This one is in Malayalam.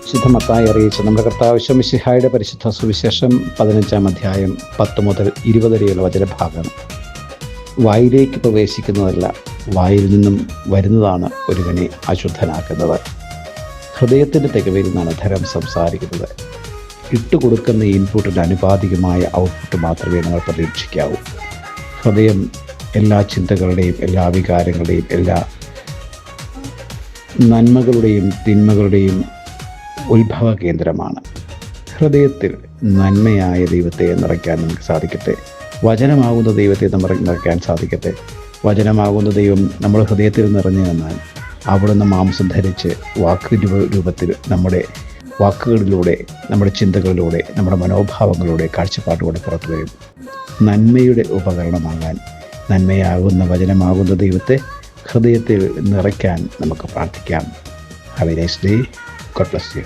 വിശുദ്ധമത്തായി അറിയിച്ച നമ്മുടെ കർത്താവ് ശമിഷിഹായുടെ പരിശുദ്ധ സുവിശേഷം പതിനഞ്ചാം അധ്യായം പത്ത് മുതൽ ഇരുപത് വരെയുള്ള വചനഭാഗം. വായിലേക്ക് പ്രവേശിക്കുന്നതല്ല വായിൽ നിന്നും വരുന്നതാണ് ഒരുവനെ അശുദ്ധനാക്കുന്നത് ഹൃദയത്തിന്റെ തികവിൽ നിന്നാണ് ധരം സംസാരിക്കുന്നത്. ഇട്ടുകൊടുക്കുന്ന ഇൻപുട്ടിന്റെ അനുപാതികമായ ഔട്ട്പുട്ട് മാത്രമേ നമ്മൾ പ്രതീക്ഷിക്കാവൂ. ഹൃദയം എല്ലാ ചിന്തകളുടെയും എല്ലാ വികാരങ്ങളുടെയും എല്ലാ നന്മകളുടെയും തിന്മകളുടെയും ഉത്ഭവ കേന്ദ്രമാണ്. ഹൃദയത്തിൽ നന്മയായ ദൈവത്തെ നിറയ്ക്കാൻ നമുക്ക് സാധിക്കട്ടെ. വചനമാകുന്ന ദൈവത്തെ നമ്മൾ നിറയ്ക്കാൻ സാധിക്കട്ടെ. വചനമാകുന്ന ദൈവം നമ്മുടെ ഹൃദയത്തിൽ നിറഞ്ഞു നിന്നാൽ അവിടുന്ന് മാംസം ധരിച്ച് വാക്ക് രൂപത്തിൽ നമ്മുടെ വാക്കുകളിലൂടെ നമ്മുടെ ചിന്തകളിലൂടെ നമ്മുടെ മനോഭാവങ്ങളിലൂടെ കാഴ്ചപ്പാടുകൂടെ പുറത്തു വരും നന്മയുടെ ഉപകരണമാകാൻ നന്മയാകുന്ന വചനമാകുന്ന ദൈവത്തെ ഹൃദയത്തിൽ നിറയ്ക്കാൻ നമുക്ക് പ്രാർത്ഥിക്കാം. Have a nice day God bless you